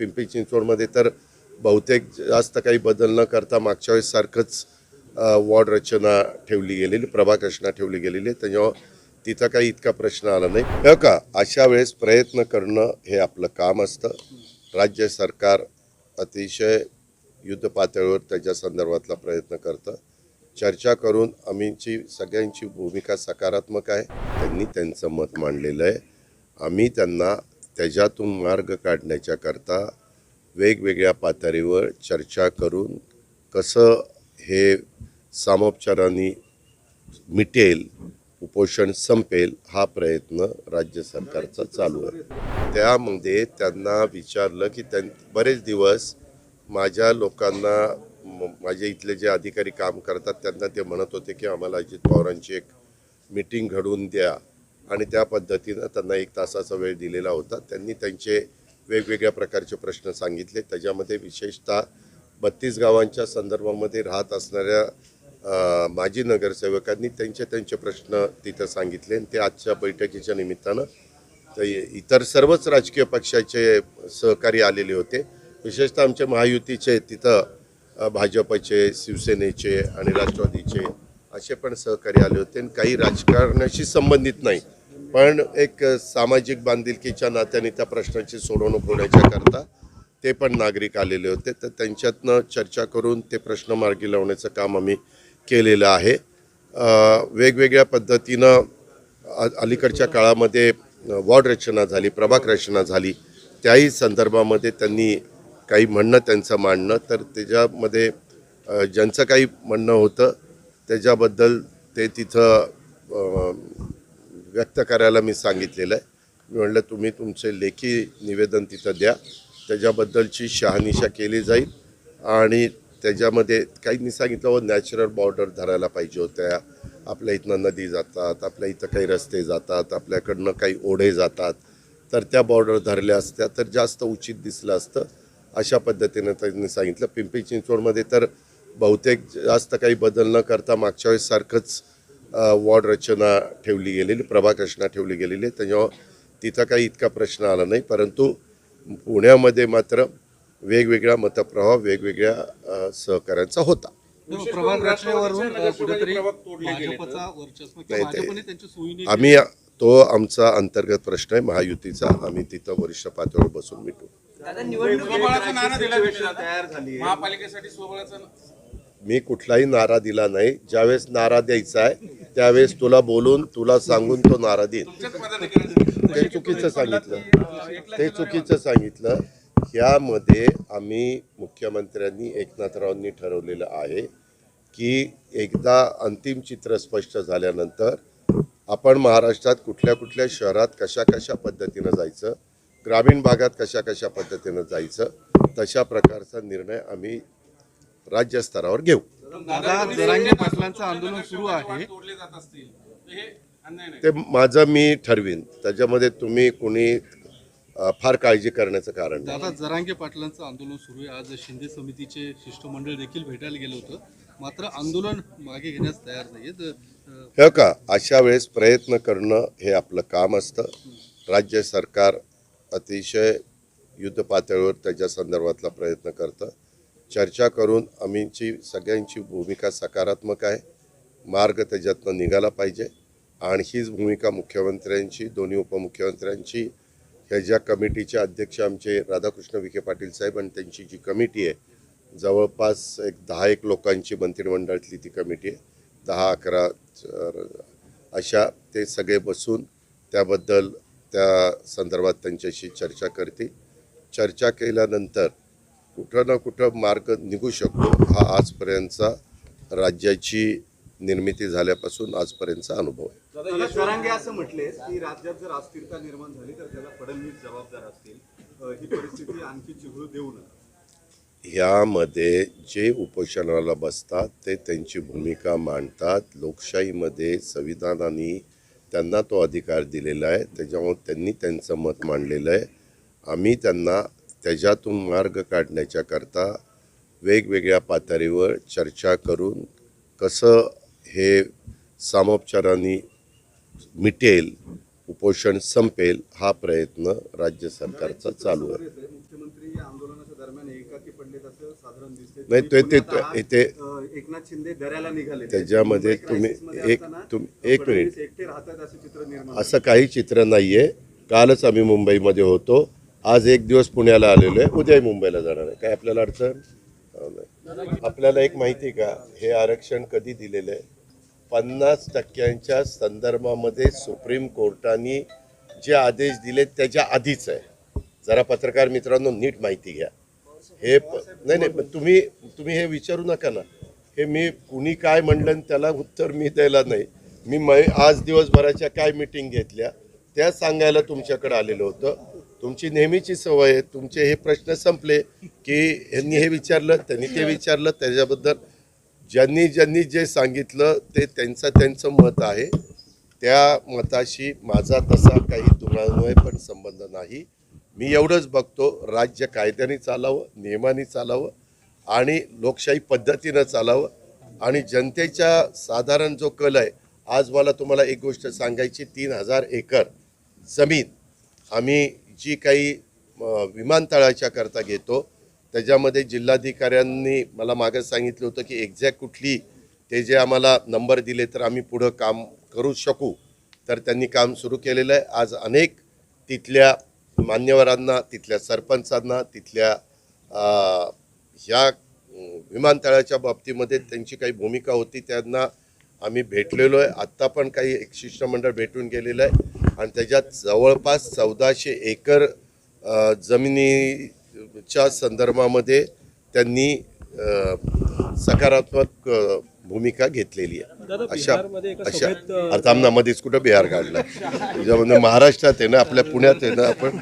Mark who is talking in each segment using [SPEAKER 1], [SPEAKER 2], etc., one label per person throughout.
[SPEAKER 1] पिंपरी चिंचवडमध्ये तर बहुतेक जास्त काही बदल न करता मागच्या वेळेस सारखंच वॉर्ड रचना ठेवली गेलेली प्रभाग रचना ठेवली गेलेली आहे. त्याच्यावर तिथं काही इतका प्रश्न आला नाही. का अशा वेळेस प्रयत्न करणं हे आपलं काम असतं. राज्य सरकार अतिशय युद्ध पातळीवर त्याच्या संदर्भातला प्रयत्न करतं. चर्चा करून आम्हीची सगळ्यांची भूमिका सकारात्मक आहे. त्यांनी त्यांचं मत मांडलेलं आहे. आम्ही त्यांना त्याच्यातून मार्ग काढण्याच्या करता वेगवेगळ्या पातळीवर चर्चा करून कसं हे सामोपचाराने मिटेल उपोषण संपेल हा प्रयत्न राज्य सरकारचा चालू आहे. त्यामध्ये त्यांना विचारलं की त्यां बरेच दिवस माझ्या लोकांना माझे इथले जे अधिकारी काम करतात त्यांना ते म्हणत होते की आम्हाला अजित पवारांची एक मीटिंग घडवून द्या. आणि त्या पद्धतीनं त्यांना एक तासाचा वेळ दिलेला होता. त्यांनी त्यांचे वेगवेगळ्या प्रकारचे प्रश्न सांगितले. त्याच्यामध्ये विशेषतः बत्तीस गावांच्या संदर्भामध्ये राहत असणाऱ्या माजी नगरसेवकांनी त्यांचे त्यांचे प्रश्न तिथं सांगितले. आणि ते आजच्या बैठकीच्या निमित्तानं तर इतर सर्वच राजकीय पक्षाचे सहकारी आलेले होते. विशेषतः आमच्या महायुतीचे तिथं भाजपचे शिवसेनेचे आणि राष्ट्रवादीचे असे पण सहकारी आले होते आणि काही राजकारणाशी संबंधित नाही. पण एक सामाजिक बांधिलकीच्या नात्याने त्या प्रश्नाची सोडवणूक होण्याच्या करता ते पण नागरिक आलेले होते. तर त्यांच्यातनं चर्चा करून ते प्रश्न मार्गी लावण्याचं काम आम्ही केलेलं आहे. वेगवेगळ्या पद्धतीनं अलीकडच्या काळामध्ये वॉर्ड रचना झाली प्रभाग रचना झाली. त्याही संदर्भामध्ये त्यांनी काही म्हणणं त्यांचं मांडणं. तर त्याच्यामध्ये ज्यांचं काही म्हणणं होतं त्याच्याबद्दल ते तिथं व्यक्त करायला मी सांगितलेलं आहे. मी म्हणलं तुम्ही तुमचे लेखी निवेदन तिथं द्या. त्याच्याबद्दलची शहानिशा केली जाईल आणि त्याच्यामध्ये काहींनी सांगितलं व नॅचरल बॉर्डर धरायला पाहिजे होत्या. आपल्या इथनं नदी जातात आपल्या इथं काही रस्ते जातात आपल्याकडनं काही ओढे जातात. तर त्या बॉर्डर धरल्या असत्या तर जास्त उचित दिसलं असतं. अशा पद्धतीनं त्यांनी सांगितलं. पिंपरी चिंचवडमध्ये तर बहुतेक जास्त काही बदल न करता मागच्या वेळेस सारखंच वॉर्ड रचना ठेवली गेलेली प्रभाग रचना ठेवली गेलेली. आहे त्याच्यामुळं तिथं काही इतका प्रश्न आला नाही. परंतु पुण्यामध्ये मात्र वेगवेगळा मतप्रवाह वेगवेगळ्या सहकाऱ्यांचा होता. आम्ही तो आमचा अंतर्गत प्रश्न आहे. महायुतीचा. आम्ही तिथं वरिष्ठ पातळीवर बसून मिटू.
[SPEAKER 2] महापालिकेसाठी
[SPEAKER 1] मी कुठलाही नारा दिला नाही. ज्यावेळेस नारा द्यायचा आहे त्यावेळेस तुला बोलून तुला सांगून तो नारा देईन. ते चुकीचं सांगितलं. ते चुकीचं सांगितलं. ह्यामध्ये आम्ही मुख्यमंत्र्यांनी एकनाथरावांनी ठरवलेलं आहे की एकदा अंतिम चित्र स्पष्ट झाल्यानंतर आपण महाराष्ट्रात कुठल्या कुठल्या शहरात कशा कशा पद्धतीनं जायचं ग्रामीण भागात कशा कशा पद्धतीनं जायचं तशा प्रकारचा निर्णय आम्ही राज्यस्तरावर घेऊ.
[SPEAKER 3] दादा जरांगे पाटलांचं आंदोलन सुरू आहे.
[SPEAKER 2] हे नाही
[SPEAKER 1] ते माझं मी ठरवीन. त्याच्यामध्ये तुम्ही कुणी फार काळजी करण्याचं कारण नाही.
[SPEAKER 3] दादा जरांगे पाटलांचं आंदोलन सुरू आहे. आज शिंदे समितीचे शिष्टमंडळ देखील भेटायला गेलं होतं. मात्र आंदोलन मागे घेण्यास तयार अ,
[SPEAKER 1] हे का अशा वेळेस प्रयत्न करणं हे आपलं काम असतं. राज्य सरकार अतिशय युद्ध पातळीवर त्याच्या संदर्भातला प्रयत्न करतं. चर्चा करून आम्हीची सगळ्यांची भूमिका सकारात्मक आहे. मार्ग त्याच्यातनं निघाला पाहिजे. आणि हीच भूमिका मुख्यमंत्र्यांची दोन्ही उपमुख्यमंत्र्यांची ह्या ज्या कमिटीचे अध्यक्ष आमचे राधाकृष्ण विखे पाटील साहेब आणि त्यांची जी कमिटी आहे जवळपास एक दहा एक लोकांची मंत्रिमंडळातली ती कमिटी आहे. दहा अकरा अशा ते सगळे बसून त्याबद्दल त्या संदर्भात त्यांच्याशी चर्चा करतील. चर्चा केल्यानंतर कुठं ना कुठं मार्ग निघू शकतो. हा आजपर्यंतचा राज्याची निर्मिती झाल्यापासून आजपर्यंतचा अनुभव आहे.
[SPEAKER 4] जरांगे असं म्हटले की राज्यात जर अस्थिरता निर्माण झाली तर त्याला फडणवीस जबाबदार असतील. ही परिस्थिती आणखी चिघळू देऊ नका.
[SPEAKER 1] ह्यामध्ये जे उपोषणाला बसतात ते त्यांची भूमिका मांडतात. लोकशाहीमध्ये संविधानाने त्यांना तो अधिकार दिलेला आहे. त्याच्यामुळे त्यांनी त्यांचं मत मांडलेलं आहे. आम्ही त्यांना त्याच्यातून मार्ग काढण्याच्या करता वेगवेगळ्या पातळीवर चर्चा करून कसं हे सामोपचाराने मिटेल उपोषण संपेल हा प्रयत्न राज्य सरकारचा चालू आहे. नाही,
[SPEAKER 4] तुम्ही
[SPEAKER 1] ते- ते-
[SPEAKER 4] एकनाथ शिंदे दऱ्याला निघाले
[SPEAKER 1] त्याच्यामध्ये तुम्ही- एक- तुम- एक मिनिट.
[SPEAKER 4] असं
[SPEAKER 1] काही चित्र नाही आहे कालच आम्ही मुंबईमध्ये होतो. आज एक दिवस पुण्याला आलेलो आहे. उद्याही मुंबईला जाणार आहे. काय आपल्याला अडचण? नाही. आपल्याला एक माहिती का? हे आरक्षण कधी दिलेलं आहे? पन्नास टक्क्यांच्या संदर्भामध्ये सुप्रीम कोर्टाने जे आदेश दिले त्याच्या आधीच आहे. जरा पत्रकार मित्रांनो नीट माहिती घ्या. हे प- नाही नाही पण तुम्ही तुम्ही हे विचारू नका ना. हे मी कुणी काय म्हणलं आणि त्याला उत्तर मी द्यायला नाही. मी मै आज दिवसभराच्या काय मिटिंग घेतल्या त्या सांगायला तुमच्याकडे आलेलं होतं. तुमची नेहमीची सवय आहे तुमचे हे प्रश्न संपले की यांनी हे विचारलं त्यांनी ते विचारलं त्याच्याबद्दल ज्यांनी ज्यांनी जे सांगितलं ते त्यांचं त्यांचं मत आहे. त्या मताशी माझा तसा काही दुरान्वय पण संबंध नाही. मी एवढंच बघतो राज्य कायद्याने चालावं नियमाने चालावं आणि लोकशाही पद्धतीनं चालावं आणि जनतेच्या साधारण जो कल आहे आज मला तुम्हाला एक गोष्ट सांगायची तीन हजार एकर जमीन आम्ही जी काही विमानतळाच्या करता घेतो त्याच्यामध्ये जिल्हाधिकाऱ्यांनी मला मागं सांगितलं होतं की एक्झॅक्ट कुठली ते जे आम्हाला नंबर दिले तर आम्ही पुढं काम करू शकू. तर त्यांनी काम सुरू केलेलं आहे. आज अनेक तिथल्या मान्यवरांना तिथल्या सरपंचांना तिथल्या ह्या विमानतळाच्या बाबतीमध्ये त्यांची काही भूमिका होती त्यांना आम्ही भेटलेलो आहे. आत्ता पण काही एक शिष्टमंडळ भेटून गेलेलं आहे. आणि त्याच्यात जवळपास चौदाशे एकर जमिनीच्या संदर्भामध्ये त्यांनी सकारात्मक भूमिका घेतलेली आहे. अशा अशा अर्थामना मध्येच कुठं बिहार काढला? त्याच्यामध्ये महाराष्ट्रात आहे ना आपल्या पुण्यात आहे ना आपण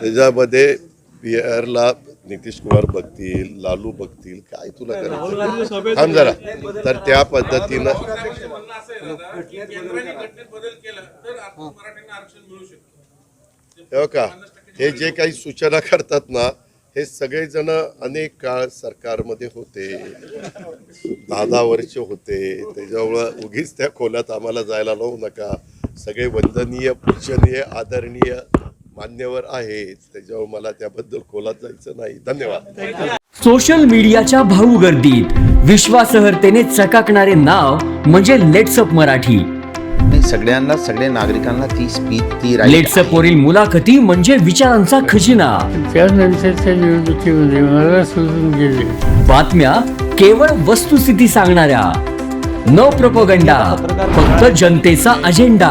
[SPEAKER 1] त्याच्यामध्ये बिहारला नितीश कुमार बघतील लालू बघतील काय तुला करायचं? थांब जरा. तर त्या पद्धतीनं हो का हे. जे काही सूचना करतात ना हे सगळेजण अनेक काळ सरकारमध्ये होते. दहा दहा वर्ष होते. त्याच्यामुळं उगीच त्या खोल्यात आम्हाला जायला लावू नका. सगळे वंदनीय पूजनीय आदरणीय मान्यवर आहेत. त्याच्यावर मला त्याबद्दल खोलात जायचं नाही. धन्यवाद.
[SPEAKER 5] सोशल मीडियाच्या भाऊ गर्दीत विश्वासार्हतेने चकाकणारे नाव म्हणजे लेट्सअप मराठी.
[SPEAKER 6] सगळ्यांना सगळ्या नागरिकांना ती स्पीच ती
[SPEAKER 5] लेट्सअप. वरील मुलाखती म्हणजे विचारांचा खजिना.
[SPEAKER 7] त्यानंतरच्या निवडणुकीमध्ये मला सोडून गेले.
[SPEAKER 5] बातम्या केवळ वस्तुस्थिती सांगणाऱ्या. न प्रपोगंडा फक्त जनतेचा अजेंडा